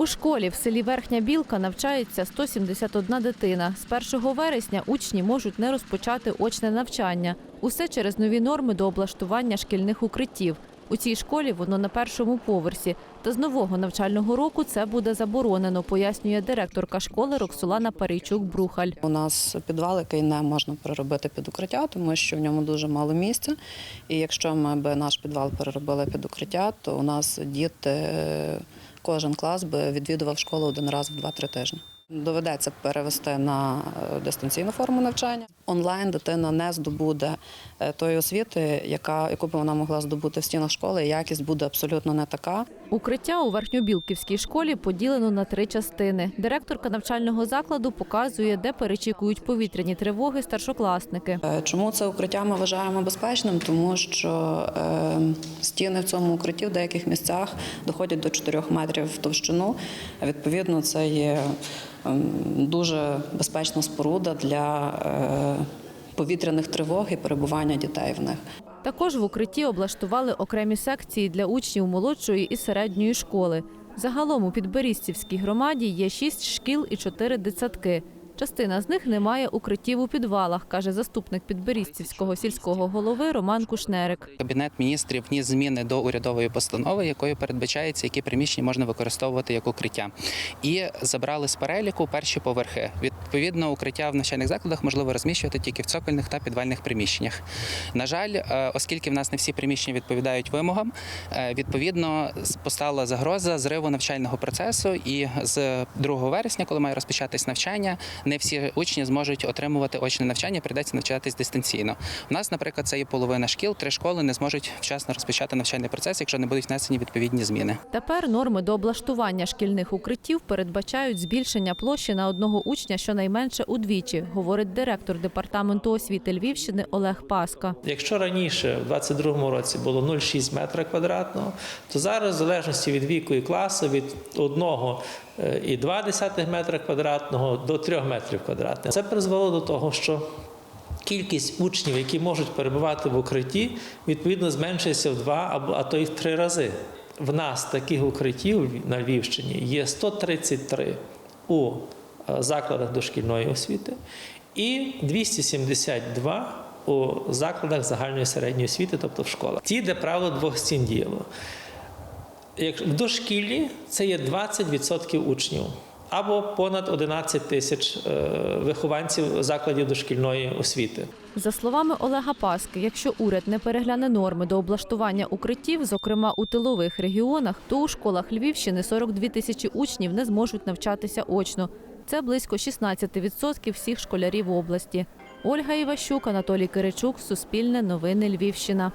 У школі в селі Верхня Білка навчається 171 дитина. З 1 вересня учні можуть не розпочати очне навчання. Усе через нові норми до облаштування шкільних укриттів. У цій школі воно на першому поверсі. Та з нового навчального року це буде заборонено, пояснює директорка школи Роксолана Парійчук-Брухаль. У нас підвал, який не можна переробити під укриття, тому що в ньому дуже мало місця. І якщо ми б наш підвал переробили під укриття, то у нас діти, кожен клас би відвідував школу один раз в 2-3 тижні. Доведеться перевести на е, дистанційну форму навчання. Онлайн дитина не здобуде е, тої освіти, яка яку б вона могла здобути в стінах школи. Якість буде абсолютно не така. Укриття у Верхньобілківській школі поділено на три частини. Директорка навчального закладу показує, де перечікують повітряні тривоги старшокласники. Е, Чому це укриття ми вважаємо безпечним? Тому що е, стіни в цьому укритті в деяких місцях доходять до 4 метрів в товщину. Відповідно, це є ем, дуже безпечна споруда для е, повітряних тривог і перебування дітей в них. Також в укритті облаштували окремі секції для учнів молодшої і середньої школи. Загалом у Підберістівській громаді є шість шкіл і чотири дитсадки. Частина з них не має укриттів у підвалах, каже заступник Підберізцівського сільського голови Роман Кушнерик. Кабінет міністрів вніс зміни до урядової постанови, якою передбачається, які приміщення можна використовувати як укриття, і забрали з переліку перші поверхи. Відповідно, укриття в навчальних закладах можливо розміщувати тільки в цокольних та підвальних приміщеннях. На жаль, е, оскільки в нас не всі приміщення відповідають вимогам, е, відповідно постала загроза зриву навчального процесу. І з 2 вересня, коли має розпочатись навчання, не всі учні зможуть отримувати очне навчання, прийдеться навчатись дистанційно. У нас, наприклад, це є половина шкіл, три школи не зможуть вчасно розпочати навчальний процес, якщо не будуть внесені відповідні зміни. Тепер норми до облаштування шкільних укриттів передбачають збільшення площі на одного учня щонайменше удвічі, говорить директор департаменту освіти Львівщини Олег Паска. Якщо раніше, в 2022 році, було 0,6 метра квадратного, то зараз, в залежності від віку і класу, від 1,2 метра квадратного до 3 метрів квадратних. Це призвело до того, що кількість учнів, які можуть перебувати в укритті, відповідно зменшується в два а то й в три рази. В нас таких укриттів на Львівщині є 133 у е, закладах дошкільної освіти і 272 у закладах загальної середньої освіти, тобто в школах. Ті, де правило двох стін діяло. В дошкіллі це є 20% учнів або понад 11 тисяч е, вихованців закладів дошкільної освіти. За словами Олега Паски, якщо уряд не перегляне норми до облаштування укриттів, зокрема у тилових регіонах, то у школах Львівщини 42 тисячі учнів не зможуть навчатися очно. Це близько 16% всіх школярів області. Ольга Іващук, Анатолій Киричук, Суспільне новини Львівщина.